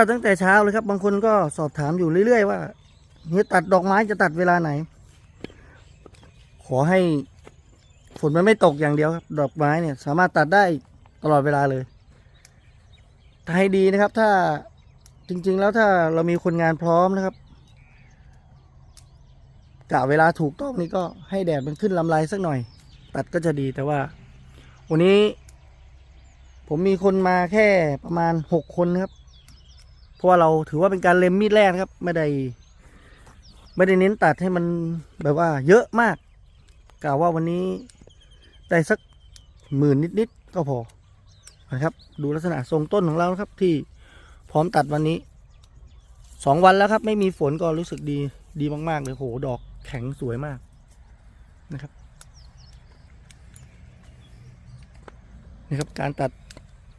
ตัดตั้งแต่เช้าเลยครับ บางคนก็สอบถามอยู่เรื่อย ๆ ว่าเฮียตัดดอกไม้จะตัดเวลาไหน ขอให้ฝนมันไม่ตกอย่างเดียวครับ ดอกไม้เนี่ย สามารถตัดได้ตลอดเวลาเลยถ้าให้ดีนะครับ ถ้าจริง ๆ แล้วถ้าเรามีคนงานพร้อมนะครับกะเวลาถูกต้องนี่ก็ให้แดดมันขึ้นลำไรสักหน่อย ตัดก็จะดีแต่ว่า วันนี้ ผมมีคนมาแค่ประมาณหกคนครับ เพราะว่าเราถือว่าเป็นการเล็มมีดแรกครับ ไม่ได้ ไม่ได้เน้นตัดให้มันแบบว่า เยอะมากกล่าวว่าวันนี้ได้สักหมื่นนิดๆก็พอนะครับ ดูลักษณะทรงต้นของเรานะครับที่พร้อมตัดวันนี้สองวันแล้วครับ ไม่มีฝนก็รู้สึกดีดีมากๆเลยโหดอกแข็งสวยมากนะครับนี่ครับการตัด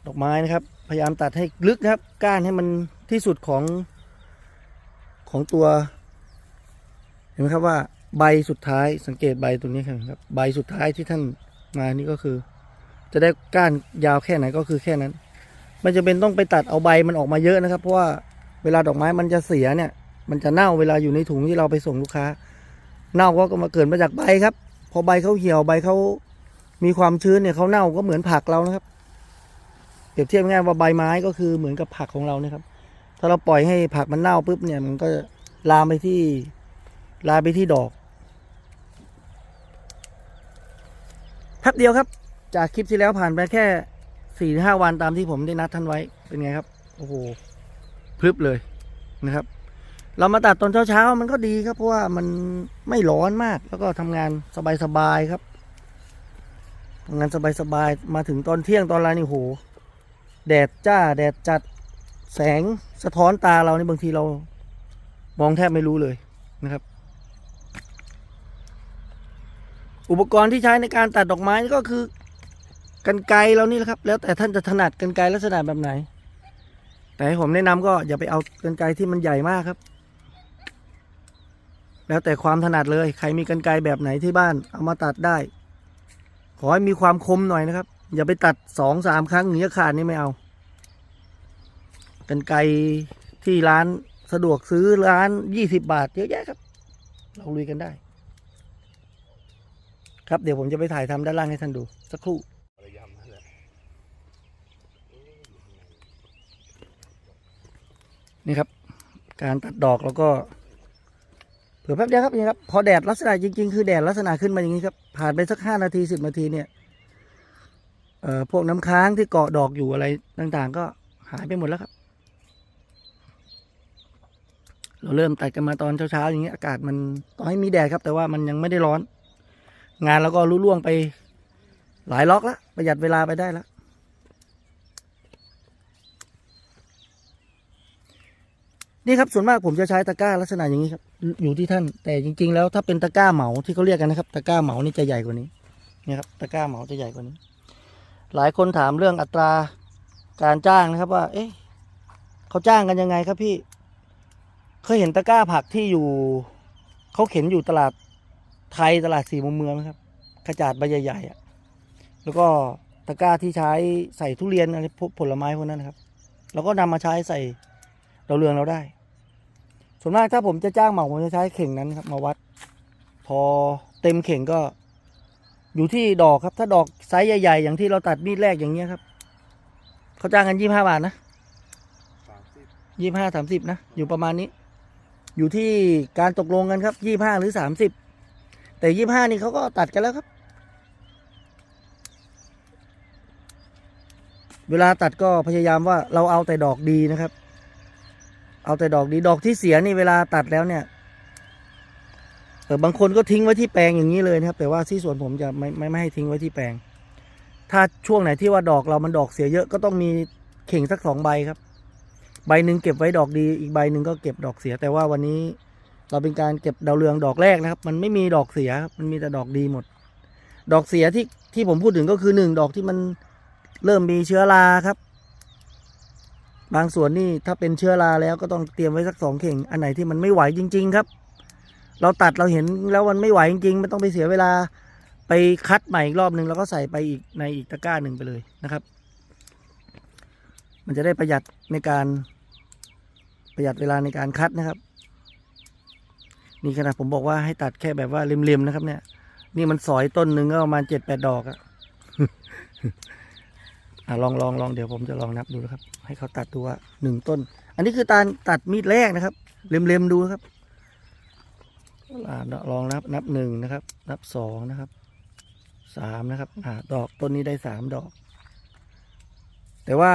ดอกไม้นะครับ พยายามตัดให้ลึกนะครับ ก้านให้มันที่สุดของของตัว เห็นไหมครับว่าใบสุดท้ายสังเกตใบตัวนี้ครับ ใบสุดท้ายที่ท่านมานี่ก็คือ จะได้ก้านยาวแค่ไหนก็คือแค่นั้น มันจะเป็นต้องไปตัดเอาใบมันออกมาเยอะนะครับ เพราะว่าเวลาดอกไม้มันจะเสียเนี่ย มันจะเน่าเวลาอยู่ในถุงที่เราไปส่งลูกค้า เน่าก็มาเกิดมาจากใบครับ พอใบเขาเหี่ยวใบเขามีความชื้นเนี่ยเขาเน่าก็เหมือนผักเรานะครับ เปรียบเทียบง่ายว่าใบไม้ก็คือเหมือนกับผักของเราเนี่ยครับ ถ้าเราปล่อยให้ผักมันเน่าปุ๊บเนี่ย มันก็ลามไปที่ลามไปที่ดอกแป๊บเดียวครับ จากคลิปที่แล้วผ่านไปแค่สี่ห้าวันตามที่ผมได้นัดท่านไว้เป็นไงครับ โอ้โหพรึบเลยนะครับ เรามาตัดตอนเช้าๆมันก็ดีครับ เพราะว่ามันไม่ร้อนมาก แล้วก็ทำงานสบายๆครับทำงานสบายๆมาถึงตอนเที่ยงตอนไรนี่โห แดดจ้าแดดจัดแสงสะท้อนตาเรานี่บางทีเรามองแทบไม่รู้เลยนะครับ อุปกรณ์ที่ใช้ในการตัดดอกไม้ก็คือกันไกรเรานี่แหละครับ แล้วแต่ท่านจะถนัดกันไกรลักษณะแบบไหน แต่ผมแนะนำก็อย่าไปเอากันไกรที่มันใหญ่มากครับ แล้วแต่ความถนัดเลย ใครมีกันไกรแบบไหนที่บ้านเอามาตัดได้ ขอให้มีความคมหน่อยนะครับ อย่าไปตัดสองสามครั้งหนีจะขาดนี่ไม่เอา กันไกที่ร้านสะดวกซื้อร้านยี่สิบบาทเยอะแยะครับ เราลุยกันได้ ครับเดี๋ยวผมจะไปถ่ายทำด้านล่างให้ท่านดู สักครู่นี่ครับ การตัดดอกแล้วก็ เผื่อแป๊บเดียวครับนี่ครับ พอแดดลักษณะจริง ๆ คือแดดลักษณะขึ้นมาอย่างนี้ครับ ผ่านไปสักห้านาทีสิบนาทีเนี่ย เอ่อพวกน้ำค้างที่เกาะดอกอยู่อะไรต่างๆ ก็หายไปหมดแล้วครับ เราเริ่มตัดกันมาตอนเช้าๆอย่างนี้อากาศมันต่อให้มีแดดครับ แต่ว่ามันยังไม่ได้ร้อน งานเราก็รุ่ล่วงไปหลายล็อกแล้วประหยัดเวลาไปได้แล้วนี่ครับส่วนมากผมจะใช้ตะกร้าลักษณะอย่างนี้ครับอยู่ที่ท่าน แต่จริง ๆ แล้วถ้าเป็นตะกร้าเหมาที่เขาเรียกกันนะครับ ตะกร้าเหมานี่จะใหญ่กว่านี้นี่ครับตะกร้าเหมาจะใหญ่กว่านี้ หลายคนถามเรื่องอัตราการจ้างนะครับว่า เอ๊ะเขาจ้างกันยังไงครับพี่ เคยเห็นตะกร้าผักที่อยู่ เขาเข็นอยู่ตลาดไทยตลาดสี่มุมเมืองนะครับกระจาดใบใหญ่ๆอะแล้วก็ตะกร้าที่ใช้ใส่ทุเรียนอะไรผลไม้พวกนั้นนะครับ เราก็นำมาใช้ใส่เราเรืองเราได้ ส่วนมากถ้าผมจะจ้างเหมาผมจะใช้เข่งนั้นครับ มาวัด พอเต็มเข่งก็ อยู่ที่ดอกครับ ถ้าดอกไซส์ใหญ่ๆอย่างที่เราตัดมีดแรกอย่างเงี้ยครับเขาจ้างกันยี่ห้าบาทนะยี่ห้าสามสิบนะอยู่ประมาณนี้ อยู่ที่การตกลงกันครับยี่ห้าหรือสามสิบแต่ยี่ห้านี่เขาก็ตัดกันแล้วครับ เวลาตัดก็พยายามว่าเราเอาแต่ดอกดีนะครับ เอาแต่ดอกดีดอกที่เสียนี่เวลาตัดแล้วเนี่ย ออบางคนก็ทิ้งไว้ที่แปลงอย่างนี้เลยนะครับ แต่ว่าที่สวนผมจะไม่ไม่ไม่ให้ทิ้งไว้ที่แปลง ถ้าช่วงไหนที่ว่าดอกเรามันดอกเสียเยอะก็ต้องมีเข่งสักสองใบครับ ใบหนึ่งเก็บไว้ดอกดี อีกใบหนึ่งก็เก็บดอกเสีย แต่ว่าวันนี้เราเป็นการเก็บดาวเรืองดอกแรกนะครับ มันไม่มีดอกเสียครับมันมีแต่ดอกดีหมด ดอกเสียที่ที่ผมพูดถึงก็คือหนึ่งดอกที่มันเริ่มมีเชื้อราครับ บางส่วนนี่ถ้าเป็นเชื้อราแล้วก็ต้องเตรียมไว้สักสองเข่ง อันไหนที่มันไม่ไหวจริง ๆ ครับ เราตัดเราเห็นแล้วมันไม่ไหวจริงๆไม่ต้องไปเสียเวลาไปคัดใหม่อีกรอบหนึ่งแล้วก็ใส่ไปอีกในอีกตะกร้าหนึ่งไปเลยนะครับ มันจะได้ประหยัดในการประหยัดเวลาในการคัดนะครับ นี่ขนาดผมบอกว่าให้ตัดแค่แบบว่าเล็มๆนะครับ เนี่ย นี่มันสอยต้นหนึ่งก็ประมาณเจ็ดแปดดอกอะอะลองลองลองเดี๋ยวผมจะลองนับดูนะครับ ให้เขาตัดดูว่าหนึ่งต้น อันนี้คือการตัดมีดแรกนะครับเล็มๆดูนะครับ ลองนับนับหนึ่งนะครับ นับสองนะครับสามนะครับอ่าดอกต้นนี้ได้สามดอก แต่ว่า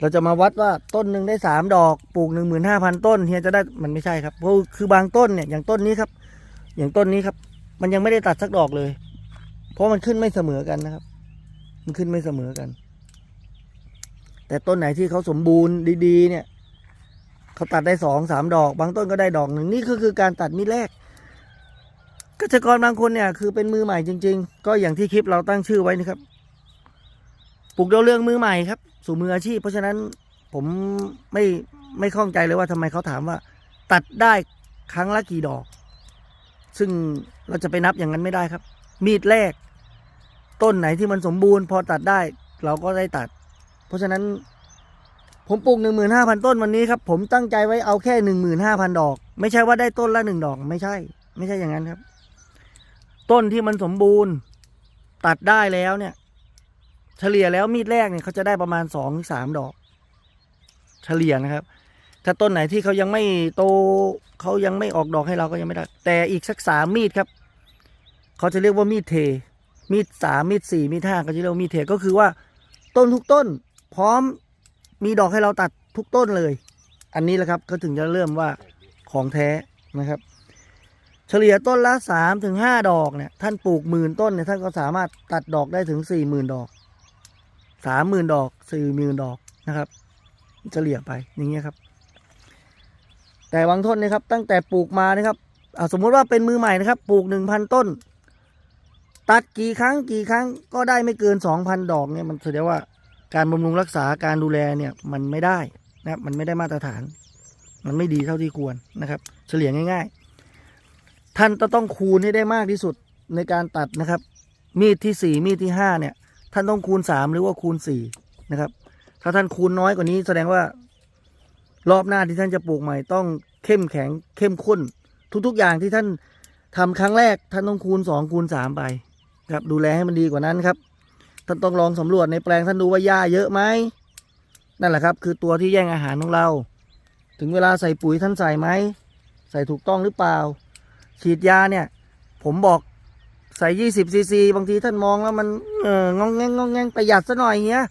เราจะมาวัดว่าต้นหนึ่งได้สามดอกปลูกหนึ่งหมื่นห้าพันต้นเฮียจะได้มันไม่ใช่ครับเพราะคือบางต้นเนี่ยอย่างต้นนี้ครับ อย่างต้นนี้ครับ มันยังไม่ได้ตัดสักดอกเลย เพราะมันขึ้นไม่เสมอกันนะครับ มันขึ้นไม่เสมอกัน แต่ต้นไหนที่เขาสมบูรณ์ดี ๆ เนี่ย เขาตัดได้สองสามดอก บางต้นก็ได้ดอกหนึ่งนี่ก็คือการตัดมีดแรกเกษตรกรบางคนเนี่ยคือเป็นมือใหม่จริง ๆ ก็อย่างที่คลิปเราตั้งชื่อไว้นะครับปลูกดาวเรืองมือใหม่ครับ สู่มืออาชีพ เพราะฉะนั้นผมไม่ไม่ข้องใจเลยว่าทำไมเขาถามว่า ตัดได้ครั้งละกี่ดอก ซึ่งเราจะไปนับอย่างนั้นไม่ได้ครับ มีดแรก ต้นไหนที่มันสมบูรณ์ พอตัดได้ เราก็ได้ตัด เพราะฉะนั้น ผมปลูกหนึ่งหมื่นห้าพันต้นวันนี้ครับ ผมตั้งใจไว้เอาแค่หนึ่งหมื่นห้าพันดอก ไม่ใช่ว่าได้ต้นละหนึ่งดอก ไม่ใช่ ไม่ใช่อย่างนั้นครับ ต้นที่มันสมบูรณ์ ตัดได้แล้วเนี่ย เฉลี่ยแล้วมีดแรกเนี่ยเขาจะได้ประมาณสองถึงสามดอก เฉลี่ยนะครับ ถ้าต้นไหนที่เขายังไม่โตเขายังไม่ออกดอกให้เราก็ยังไม่ได้ แต่อีกสักสามมีดครับเขาจะเรียกว่ามีดเท มีดสามมีดสี่มีดห้าก็จะเรียกว่ามีดเทก็คือว่าต้นทุกต้น พร้อม มีดอกให้เราตัดทุกต้นเลย อันนี้แหละครับก็ถึงจะเริ่มว่าของแท้นะครับ เฉลี่ยต้นละสามถึงห้าดอกเนี่ยท่านปลูกหมื่นต้นเนี่ยท่านก็สามารถตัดดอกได้ถึงสี่หมื่นดอกสามหมื่นดอกสี่หมื่นดอกนะครับเฉลี่ยไปอย่างเงี้ยครับ แต่บางต้นนะครับตั้งแต่ปลูกมานะครับอ่าสมมุติว่าเป็นมือใหม่นะครับ ปลูกหนึ่งพันต้น ตัดกี่ครั้งกี่ครั้งก็ได้ไม่เกินสองพันดอกเนี่ยมันแสดงว่า การบำรุงรักษาการดูแลเนี่ยมันไม่ได้นะครับมันไม่ได้มาตรฐาน มันไม่ดีเท่าที่ควรนะครับ เฉลี่ยง่าย ๆ ท่านจะต้องคูณให้ได้มากที่สุดในการตัดนะครับ มีดที่สี่มีดที่ห้าเนี่ยท่านต้องคูณสามหรือว่าคูณสี่นะครับ ถ้าท่านคูณน้อยกว่านี้แสดงว่ารอบหน้าที่ท่านจะปลูกใหม่ต้องเข้มแข็งเข้มข้น ทุกๆอย่างที่ท่านทำครั้งแรกท่านต้องคูณสองคูณสามไปครับดูแลให้มันดีกว่านั้นครับ ท่านต้องลองสำรวจในแปลงท่านดูว่าหญ้าเยอะไหมนั่นแหละครับ คือตัวที่แย่งอาหารของเรา ถึงเวลาใส่ปุ๋ยท่านใส่ไหมใส่ถูกต้องหรือเปล่า ฉีดยาเนี่ย ผมบอกใส่ยี่สิบซีซีบางทีท่านมองแล้วมันเอององแงงงองแงงประหยัดซะหน่อยเงี้ย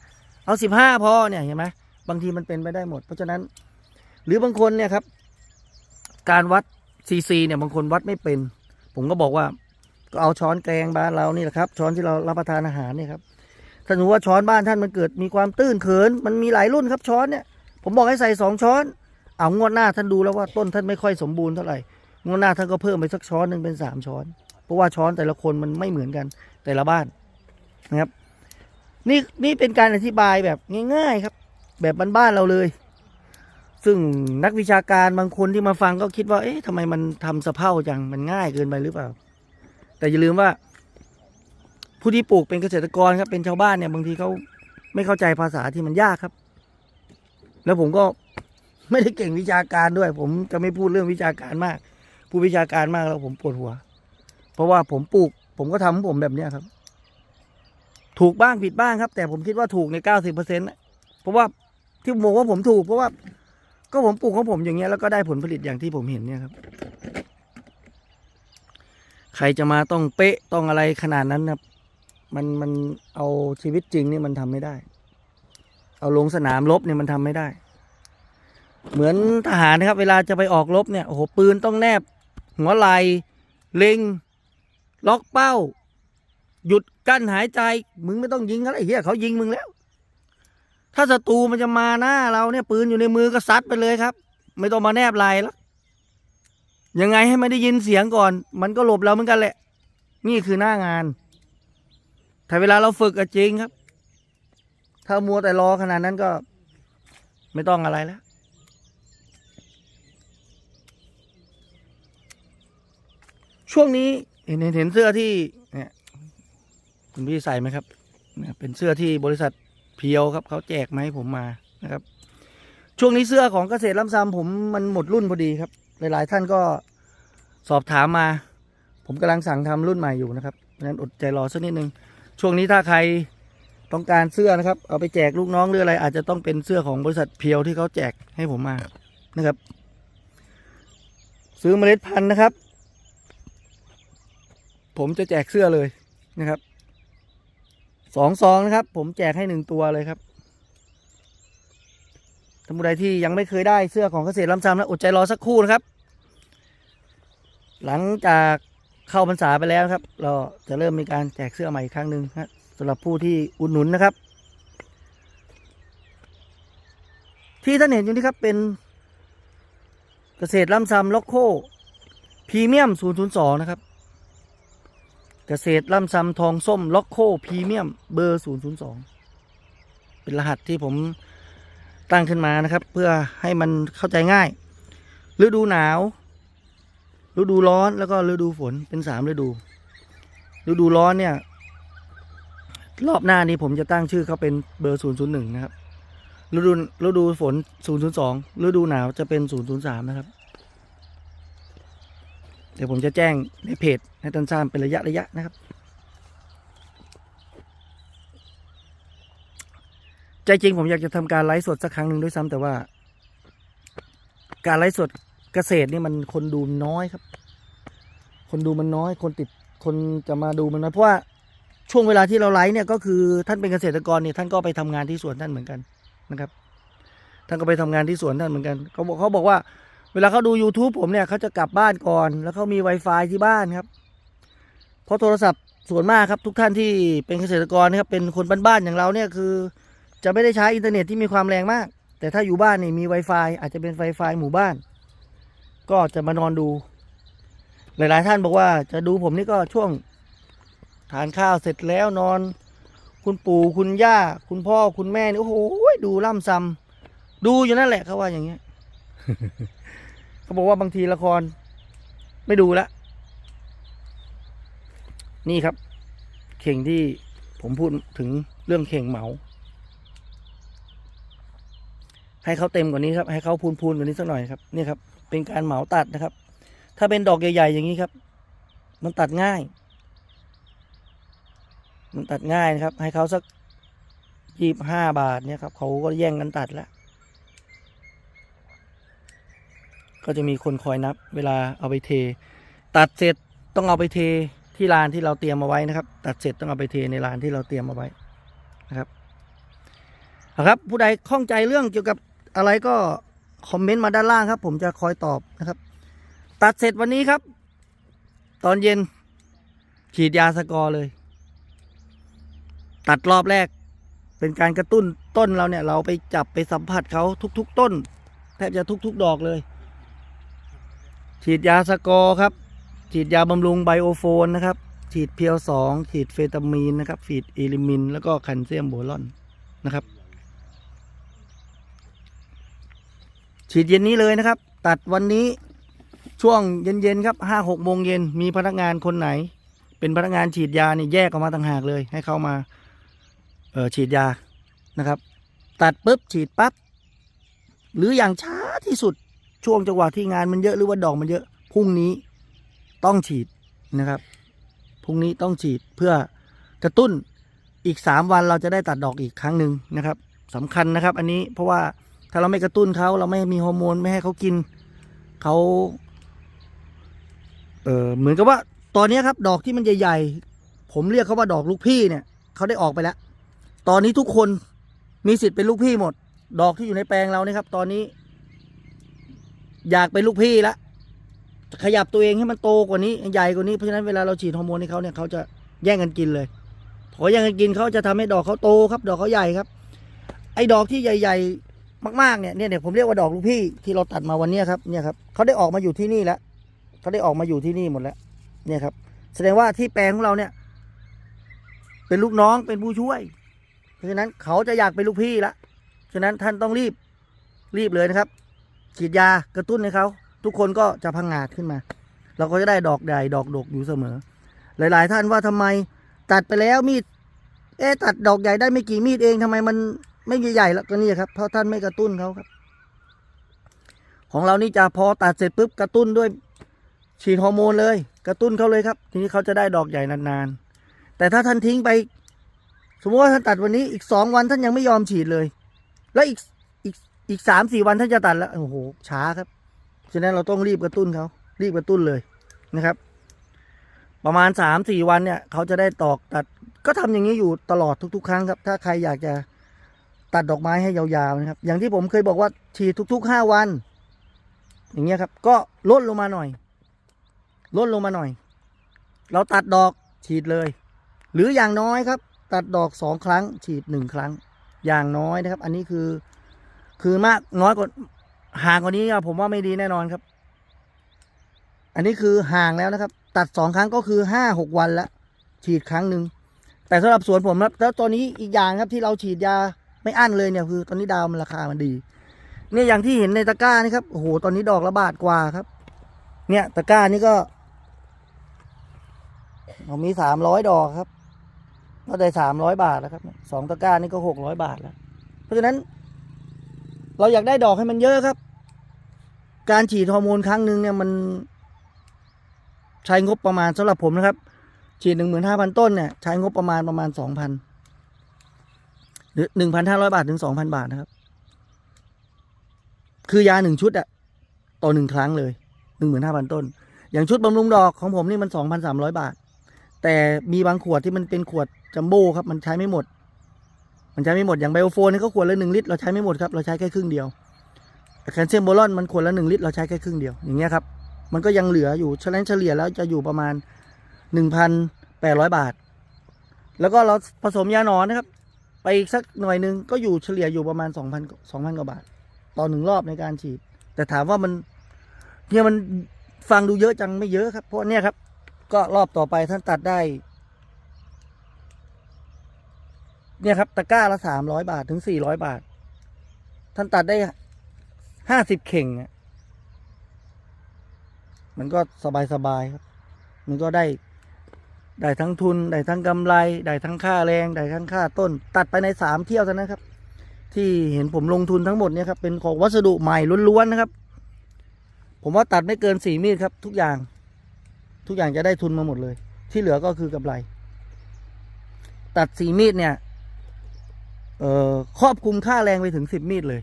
เอาสิบห้าพอเนี่ยเห็นไหมบางทีมันเป็นไปได้หมด เพราะฉะนั้น หรือบางคนเนี่ยครับ การวัดซีซีเนี่ยบางคนวัดไม่เป็น ผมก็บอกว่าก็เอาช้อนแกงบ้านเรานี่แหละครับ ช้อนที่เรารับประทานอาหารเนี่ยครับ ถ้าสมมติว่าช้อนบ้านท่านมันเกิดมีความตื้นเขิน มันมีหลายรุ่นครับช้อนเนี่ย ผมบอกให้ใส่สองช้อน เอางวดหน้าท่านดูแล้วว่าต้นท่านไม่ค่อยสมบูรณ์เท่าไหร่ งวดหน้าท่านก็เพิ่มไปสักช้อนหนึ่งเป็นสามช้อน เพราะว่าช้อนแต่ละคนมันไม่เหมือนกันแต่ละบ้านนะครับ นี่นี่เป็นการอธิบายแบบง่าย ๆครับ แบบบ้านๆเราเลย ซึ่งนักวิชาการบางคนที่มาฟังก็คิดว่า เอ๊ะทำไมมันทำสะเพร่าจัง มันง่ายเกินไปหรือเปล่า แต่อย่าลืมว่า ผู้ที่ปลูกเป็นเกษตรกรครับเป็นชาวบ้านเนี่ยบางทีเขาไม่เข้าใจภาษาที่มันยากครับ แล้วผมก็ไม่ได้เก่งวิชาการด้วย ผมจะไม่พูดเรื่องวิชาการมาก พูดวิชาการมากแล้วผมปวดหัว เพราะว่าผมปลูก ผมก็ทำของผมแบบเนี้ยครับ ถูกบ้างผิดบ้างครับ แต่ผมคิดว่าถูกในเก้าสิบเปอร์เซ็นต์เพราะว่าที่ผมบอกว่าผมถูก เพราะว่า ก็ผมปลูกของผมอย่างเงี้ยแล้วก็ได้ผลผลิตอย่างที่ผมเห็นเนี่ยครับ ใครจะมาต้องเป๊ะต้องอะไรขนาดนั้นนะ มันมันเอาชีวิตจริงนี่มันทำไม่ได้ เอาลงสนามรบเนี่ยมันทำไม่ได้ เหมือนทหารนะครับ เวลาจะไปออกรบเนี่ยโอ้โหปืนต้องแนบ หัวไหลเล็ง ล็อกเป้า หยุดกั้นหายใจ มึงไม่ต้องยิงเขาไอ้เหี้ยเขายิงมึงแล้ว ถ้าศัตรูมันจะมาหน้าเราเนี่ย ปืนอยู่ในมือก็ซัดไปเลยครับ ไม่ต้องมาแนบไหลแล้วยังไงให้ไม่ได้ยินเสียงก่อน มันก็หลบเราเหมือนกันแหละ นี่คือหน้างาน ถ้าเวลาเราฝึกจริงครับ ถ้ามัวแต่รอขนาดนั้นก็ไม่ต้องอะไรแล้วช่วงนี้เห็นเห็นเสื้อที่เนี่ยคุณพี่ใส่ไหมครับเนี่ยเป็นเสื้อที่บริษัทเพียวครับเขาแจกมาให้ผมมานะครับ ช่วงนี้เสื้อของเกษตรล้ำซ้ำผมมันหมดรุ่นพอดีครับ หลาย ๆ ท่านก็สอบถามมา ผมกำลังสั่งทำรุ่นใหม่อยู่นะครับเพราะฉะนั้นอดใจรอสักนิดนึง ช่วงนี้ถ้าใครต้องการเสื้อนะครับ เอาไปแจกลูกน้องหรืออะไร อาจจะต้องเป็นเสื้อของบริษัทเพียวที่เขาแจกให้ผมมานะครับ ซื้อเมล็ดพันธุ์นะครับ ผมจะแจกเสื้อเลยนะครับสองซองนะครับ ผมแจกให้หนึ่งตัวเลยครับท่านผู้ใดที่ยังไม่เคยได้เสื้อของเกษตรล้ำซ้ำนะอดใจรอสักครู่นะครับ หลังจาก เข้าพรรษาไปแล้วครับ เราจะเริ่มมีการแจกเสื้อใหม่อีกครั้งหนึ่งนะสำหรับผู้ที่อุดหนุนนะครับ ที่ท่านเห็นอยู่นี่ครับเป็นเกษตรล้ำซ้ำล็อกโคพรีเมียม 002 นะครับ เกษตรล่ำซำทองส้มล็อกโคพรีเมียมเบอร์ 002 เป็นรหัสที่ผมตั้งขึ้นมานะครับ เพื่อให้มันเข้าใจง่ายฤดูหนาว ฤดูร้อนแล้วก็ฤดูฝนเป็นสามฤดู ฤดูร้อนเนี่ย รอบหน้านี้ผมจะตั้งชื่อเขาเป็นเบอร์ 001 นะครับ ฤดูฤดูฝน 002 ฤดูหนาวจะเป็น 003 นะครับ เดี๋ยวผมจะแจ้งในเพจให้ท่านทราบเป็นระยะระยะนะครับ ใจจริงผมอยากจะทำการไลฟ์สดสักครั้งหนึ่งด้วยซ้ำแต่ว่า การไลฟ์สด เกษตรนี่มันคนดูน้อยครับ คนดูมันน้อย คนติดคนจะมาดูมันน้อยเพราะว่าช่วงเวลาที่เราไลฟ์เนี่ยก็คือท่านเป็นเกษตรกรเนี่ยท่านก็ไปทำงานที่สวนท่านเหมือนกันนะครับ ท่านก็ไปทำงานที่สวนท่านเหมือนกันเขาบอกเขาบอกว่า เวลาเขาดู YouTube ผมเนี่ยเขาจะกลับบ้านก่อน แล้วเขามี Wi-Fi ที่บ้านครับ เพราะโทรศัพท์ส่วนมากครับ ทุกท่านที่เป็นเกษตรกรนะครับเป็นคนบ้านๆอย่างเราเนี่ยคือ จะไม่ได้ใช้อินเทอร์เน็ตที่มีความแรงมาก แต่ถ้าอยู่บ้านนี่มี Wi-Fi อาจจะเป็น Wi-Fi หมู่บ้าน ก็จะมานอนดู หลาย ๆ ท่านบอกว่าจะดูผมนี่ก็ช่วงทานข้าวเสร็จแล้วนอน คุณปู่คุณย่า คุณพ่อคุณแม่นี่โอ้โหดูล่ำซำดูอยู่นั่นแหละเขาว่าอย่างเงี้ยเขาบอกว่าบางทีละคร ไม่ดูละ นี่ครับ เข่งที่ผมพูดถึงเรื่องเข่งเหมา ให้เขาเต็มกว่านี้ครับ ให้เขาพูนพูนๆกว่านี้สักหน่อยครับ นี่ครับ เป็นการเหมาตัดนะครับ ถ้าเป็นดอกใหญ่ ๆ อย่างนี้ครับ มันตัดง่าย มันตัดง่ายนะครับ ให้เขาสักยี่ห้าบาทเนี่ยครับเขาก็แย่งกันตัดแล้ว ก็จะมีคนคอยนับ เวลาเอาไปเท ตัดเสร็จต้องเอาไปเทที่ลานที่เราเตรียมมาไว้นะครับ ตัดเสร็จต้องเอาไปเทในลานที่เราเตรียมมาไว้นะครับเอาครับ ผู้ใดข้องใจเรื่องเกี่ยวกับอะไรก็ คอมเมนต์มาด้านล่างครับ ผมจะคอยตอบนะครับ ตัดเสร็จวันนี้ครับ ตอนเย็น ฉีดยาสกอร์เลย ตัดรอบแรก เป็นการกระตุ้นต้นเราเนี่ย เราไปจับไปสัมผัสเขาทุก ๆ ต้น แทบจะทุก ๆ ดอกเลย ฉีดยาสกอร์ครับ ฉีดยาบำรุงไบโอโฟนนะครับ ฉีดเพียวสองฉีดเฟตามีนนะครับฉีดเอลิมิน แล้วก็แคลเซียมโบรอนนะครับ ฉีดเย็นนี้เลยนะครับ ตัดวันนี้ช่วงเย็นๆครับห้าหกโมงเย็นมีพนักงานคนไหน เป็นพนักงานฉีดยานี่แยกออกมาต่างหากเลย ให้เข้ามาเออฉีดยานะครับ ตัดปุ๊บฉีดปั๊บหรืออย่างช้าที่สุดช่วงจังหวะที่งานมันเยอะหรือว่าดอกมันเยอะพรุ่งนี้ต้องฉีดนะครับพรุ่งนี้ต้องฉีดเพื่อกระตุ้นอีกสามวันเราจะได้ตัดดอกอีกครั้งหนึ่งนะครับสำคัญนะครับ อันนี้เพราะว่า ถ้าเราไม่กระตุ้นเขาเราไม่มีฮอร์โมนไม่ให้เขากินเขาเออเหมือนกับว่าตอนนี้ครับ ดอกที่มันใหญ่ๆ ผมเรียกเขาว่าดอกลูกพี่เนี่ยเขาได้ออกไปแล้ว ตอนนี้ทุกคนมีสิทธิ์เป็นลูกพี่หมด ดอกที่อยู่ในแปลงเรานี่ครับ ตอนนี้ อยากเป็นลูกพี่ละขยับตัวเองให้มันโตกว่านี้ใหญ่กว่านี้เพราะฉะนั้นเวลาเราฉีดฮอร์โมนให้เขาเนี่ยเขาจะแย่งกันกินเลยพอแย่งกันกินเขาจะทำให้ดอกเขาโตครับ ดอกเขาใหญ่ครับ ไอ้ดอกที่ใหญ่ ๆ มากๆเนี่ยเนี่ยเนี่ยผมเรียกว่าดอกลูกพี่ที่เราตัดมาวันเนี้ยครับเนี่ยครับเขาได้ออกมาอยู่ที่นี่แล้วเขาได้ออกมาอยู่ที่นี่หมดแล้ว เนี่ยครับ แสดงว่าที่แปลงของเราเนี่ย เป็นลูกน้องเป็นผู้ช่วย เพราะฉะนั้นเขาจะอยากเป็นลูกพี่ละฉะนั้นท่านต้องรีบรีบเลยนะครับฉีดยากระตุ้นให้เขาทุกคนก็จะพังงาดขึ้นมา เราก็จะได้ดอกใหญ่ดอกดกอยู่เสมอ หลาย ๆ ท่านว่าทำไมตัดไปแล้วมีด เอ๊ตัดดอกใหญ่ได้ไม่กี่มีดเองทำไมมัน ไม่ใหญ่ๆแล้วก็นี่ครับ เพราะท่านไม่กระตุ้นเขาครับ ของเรานี่จะพอตัดเสร็จปุ๊บกระตุ้นด้วย ฉีดฮอร์โมนเลย กระตุ้นเขาเลยครับ ทีนี้เขาจะได้ดอกใหญ่นานๆ แต่ถ้าท่านทิ้งไป สมมติว่าท่านตัดวันนี้อีกสองวันท่านยังไม่ยอมฉีดเลย แล้วอีกอีกอีกสามสี่วันท่านจะตัดแล้วโอ้โหช้าครับฉะนั้นเราต้องรีบกระตุ้นเขารีบกระตุ้นเลยนะครับ ประมาณสามสี่วันเนี่ยเขาจะได้ตอกตัดก็ทำอย่างนี้อยู่ตลอดทุก ๆ ครั้งครับ ถ้าใครอยากจะ ตัดดอกไม้ให้ยาวๆนะครับ อย่างที่ผมเคยบอกว่าฉีดทุกๆห้าวัน อย่างเงี้ยครับ ก็ลดลงมาหน่อย ลดลงมาหน่อย เราตัดดอกฉีดเลย หรืออย่างน้อยครับ ตัดดอกสองครั้ง ฉีดหนึ่งครั้ง อย่างน้อยนะครับ อันนี้คือ คือมากน้อยกว่าห่างกว่านี้ผมว่าไม่ดีแน่นอนครับ อันนี้คือห่างแล้วนะครับ ตัดสองครั้งก็คือห้าหกวันละฉีดครั้งหนึ่งแต่สำหรับสวนผมครับแล้วตอนนี้อีกอย่างครับที่เราฉีดยา ไม่อั้นเลยเนี่ยคือตอนนี้ดาวมันราคามันดี เนี่ยอย่างที่เห็นในตะกร้านี่ครับโอ้โหตอนนี้ดอกละบาทกว่าครับ เนี่ยตะกร้านี่ก็เรามีสามร้อยดอกครับก็ได้สามร้อยบาทแล้วครับสองตะกร้านี่ก็หกร้อยบาทแล้ว เพราะฉะนั้น เราอยากได้ดอกให้มันเยอะครับ การฉีดฮอร์โมนครั้งหนึ่งเนี่ยมัน ใช้งบประมาณสำหรับผมนะครับ ฉีดหนึ่งหมื่นห้าพันต้นเนี่ยใช้งบประมาณประมาณสองพัน หรือหนึ่งพันห้าร้อยบาทถึงสองพันบาทนะครับ คือยาหนึ่งชุดอะต่อหนึ่งครั้งเลยหนึ่งหมื่นห้าพันต้น อย่างชุดบำรุงดอกของผมนี่มันสองพันสามร้อยบาท แต่มีบางขวดที่มันเป็นขวดจัมโบ้ครับ มันใช้ไม่หมด มันใช้ไม่หมดอย่างไบโอโฟนนี่ก็ขวดละหนึ่งลิตรเราใช้ไม่หมดครับเราใช้แค่ครึ่งเดียวแคลเซียมโบรอนมันขวดละหนึ่งลิตรเราใช้แค่ครึ่งเดียวอย่างเงี้ยครับมันก็ยังเหลืออยู่เฉลี่ยเฉลี่ยแล้วจะอยู่ประมาณหนึ่งพันแปดร้อยบาท แล้วก็เราผสมยาหนอนนะครับ ไปอีกสักหน่อยหนึ่งก็อยู่เฉลี่ยอยู่ประมาณสองพันสองพันกว่าบาท ต่อหนึ่งรอบในการฉีด แต่ถามว่ามันเนี่ยมันฟังดูเยอะจังไม่เยอะครับ เพราะเนี่ยครับ ก็รอบต่อไปท่านตัดได้ เนี่ยครับ ตะกร้าละสามร้อยบาทถึงสี่ร้อยบาท ท่านตัดได้ห้าสิบเข่งมันก็สบายสบายๆครับ มันก็ได้ ได้ทั้งทุน ได้ทั้งกำไร ได้ทั้งค่าแรง ได้ทั้งค่าต้น ตัดไปในสามเที่ยวเท่านั้นครับ ที่เห็นผมลงทุนทั้งหมดเนี่ยครับ เป็นของวัสดุใหม่ล้วนๆนะครับ ผมว่าตัดไม่เกินสี่มีดครับ ทุกอย่าง ทุกอย่างจะได้ทุนมาหมดเลย ที่เหลือก็คือกำไร ตัดสี่มีดเนี่ยเอ่อครอบคลุมค่าแรงไปถึงสิบมีดเลย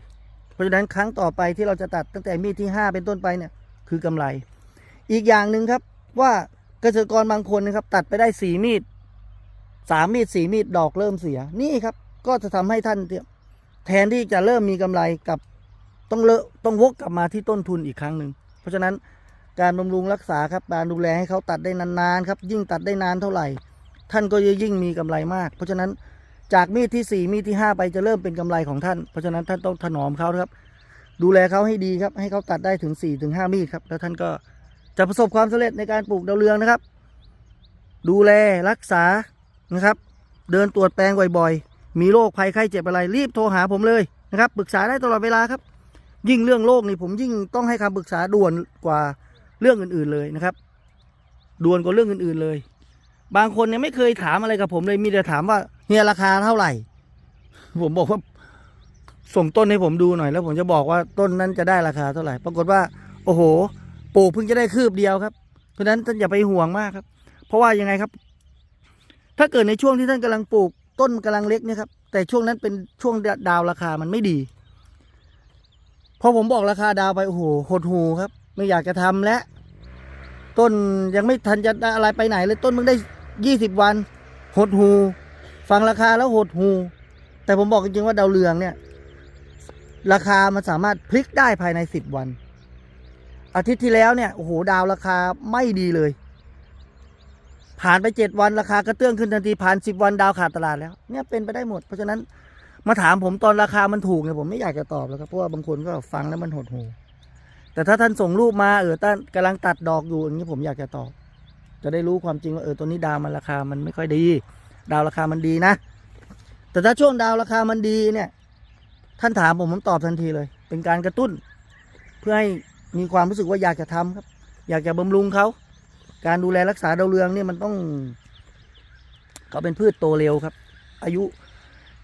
เพราะฉะนั้นครั้งต่อไปที่เราจะตัดตั้งแต่มีดที่ห้าเป็นต้นไปเนี่ย คือกำไร อีกอย่างหนึ่งครับว่า เกษตรกรบางคนนะครับ ตัดไปได้สี่มีดสามมีดสี่มีดดอกเริ่มเสีย นี่ครับ ก็จะทำให้ท่านแทนที่จะเริ่มมีกำไรกับต้องเลอะต้องวกกลับมาที่ต้นทุนอีกครั้งหนึ่งเพราะฉะนั้นการบำรุงรักษาครับการดูแลให้เขาตัดได้นานๆครับ ยิ่งตัดได้นานเท่าไหร่ ท่านก็จะยิ่งมีกำไรมาก เพราะฉะนั้นจากมีดที่สี่มีดที่ห้าไปจะเริ่มเป็นกำไรของท่าน เพราะฉะนั้นท่านต้องถนอมเขาครับ ดูแลเขาให้ดีครับ ให้เขาตัดได้ถึงสี่ถึงห้ามีดครับ แล้วท่านก็ จะประสบความสำเร็จในการปลูกดาวเรืองนะครับ ดูแลรักษานะครับ เดินตรวจแปลงบ่อยๆ มีโรคภัยไข้เจ็บอะไรรีบโทรหาผมเลยนะครับปรึกษาได้ตลอดเวลาครับ ยิ่งเรื่องโรคนี่ผมยิ่งต้องให้คำปรึกษาด่วนกว่าเรื่องอื่นๆเลยนะครับด่วนกว่าเรื่องอื่นๆเลย บางคนเนี่ยไม่เคยถามอะไรกับผมเลยมีแต่ถามว่าเฮียราคาเท่าไหร่ ผมบอกว่าส่งต้นให้ผมดูหน่อย แล้วผมจะบอกว่าต้นนั้นจะได้ราคาเท่าไหร่ ปรากฏว่า โอ้โห ปลูกเพิ่งจะได้คืบเดียวครับ เพราะนั้นท่านอย่าไปห่วงมากครับ เพราะว่ายังไงครับ ถ้าเกิดในช่วงที่ท่านกำลังปลูกต้นกำลังเล็กเนี่ยครับแต่ช่วงนั้นเป็นช่วงดาวราคามันไม่ดีพอผมบอกราคาดาวไปโอ้โหหดหูครับ ไม่อยากจะทำแล้วต้นยังไม่ทันจะอะไรไปไหนเลยต้นมึงได้ยี่สิบวันหดหูฟังราคาแล้วหดหูแต่ผมบอกจริงๆว่าดาวเรืองเนี่ย ราคามันสามารถพลิกได้ภายในสิบวัน อาทิตย์ที่แล้วเนี่ยโอ้โหดาวราคาไม่ดีเลย ผ่านไปเจ็ดวันราคากระเตื้องขึ้นทันทีผ่านสิบวันดาวขาดตลาดแล้วเนี่ยเป็นไปได้หมด เพราะฉะนั้นมาถามผมตอนราคามันถูกเนี่ยผมไม่อยากจะตอบแล้วครับเพราะว่าบางคนก็ฟังแล้วมันหดหูแต่ถ้าท่านส่งรูปมาเออท่านกำลังตัดดอกอยู่อย่างนี้ผมอยากจะตอบ จะได้รู้ความจริงว่าเออตัวนี้ดาวมันราคามันไม่ค่อยดี ดาวราคามันดีนะ แต่ถ้าช่วงดาวราคามันดีเนี่ย ท่านถามผมผมตอบทันทีเลย เป็นการกระตุ้น เพื่อให้ มีความรู้สึกว่าอยากจะทำครับ อยากจะบำรุงเขา การดูแลรักษาดาวเรืองเนี่ยมันต้อง เขาเป็นพืชโตเร็วครับ อายุ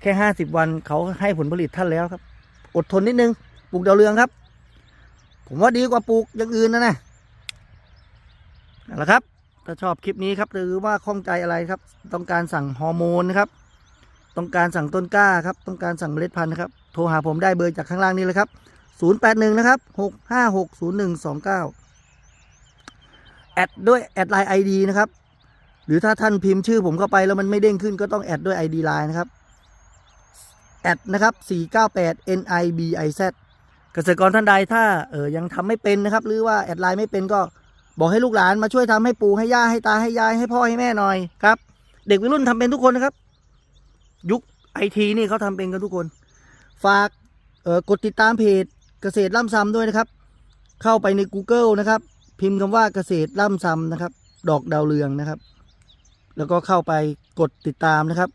แค่ห้าสิบวันเขาให้ผลผลิตท่านแล้วครับ อดทนนิดนึงปลูกดาวเรืองครับ ผมว่าดีกว่าปลูกอย่างอื่นนะนะนั่นแหละครับ ถ้าชอบคลิปนี้ครับหรือว่าข้องใจอะไรครับ ต้องการสั่งฮอร์โมนนะครับ ต้องการสั่งต้นกล้าครับ ต้องการสั่งเมล็ดพันธุ์นะครับ โทรหาผมได้เบอร์จากข้างล่างนี้เลยครับ 081นะครับ6560129แอดด้วยแอดไลน์ ID นะครับ หรือถ้าท่านพิมพ์ชื่อผมเข้าไปแล้วมันไม่เด้งขึ้นก็ต้องแอดด้วย ID ไลน์นะครับแอดนะครับ498 NIBIZ เกษตรกรท่านใดถ้าเออยังทำไม่เป็นนะครับ หรือว่าแอดไลน์ไม่เป็นก็บอกให้ลูกหลานมาช่วยทำให้ปู่ให้ย่าให้ตาให้ยายให้พ่อให้แม่หน่อยครับ เด็กวัยรุ่นทำเป็นทุกคนนะครับ ยุคไอทีนี่เขาทำเป็นกันทุกคน ฝากเออกดติดตามเพจ เกษตรล่ำซ้ำด้วยนะครับ เข้าไปใน Google นะครับ พิมพ์คำว่าเกษตรล่ำซ้ำนะครับ ดอกดาวเรืองนะครับ แล้วก็เข้าไปกดติดตามนะครับ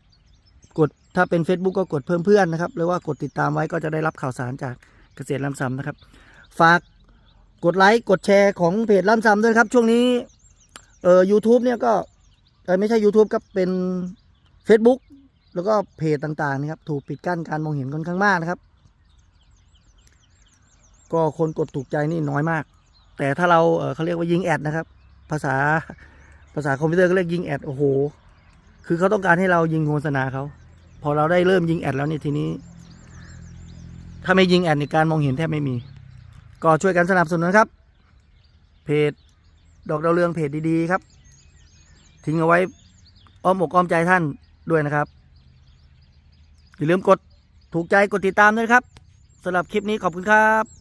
กดถ้าเป็น Facebook ก็กดเพิ่มเพื่อนนะครับ หรือว่ากดติดตามไว้ก็จะได้รับข่าวสารจากเกษตรล่ำซ้ำนะครับ ฝากกดไลค์กดแชร์ของเพจล่ำซ้ำด้วยครับ ช่วงนี้เอ่อ YouTube เนี่ยก็ไม่ใช่ YouTube ก็เป็น Facebook แล้วก็เพจต่างๆนะครับ ถูกปิดกั้นการมองเห็นค่อนข้างมากนะครับ ก็คนกดถูกใจนี่น้อยมาก แต่ถ้าเราเขาเรียกว่ายิงแอดนะครับ ภาษาภาษาคอมพิวเตอร์ก็เรียกยิงแอดโอ้โห คือเขาต้องการให้เรายิงโฆษณาเขาพอเราได้เริ่มยิงแอดแล้วเนี่ยทีนี้ ถ้าไม่ยิงแอดในการมองเห็นแทบไม่มี ก็ช่วยกันสนับสนุนนะครับ เพจดอกดาวเรืองเพจดีๆครับ ทิ้งเอาไว้อ้อมอกอ้อมใจท่านด้วยนะครับ อย่าลืมกดถูกใจกดติดตามด้วยครับสำหรับคลิปนี้ขอบคุณครับ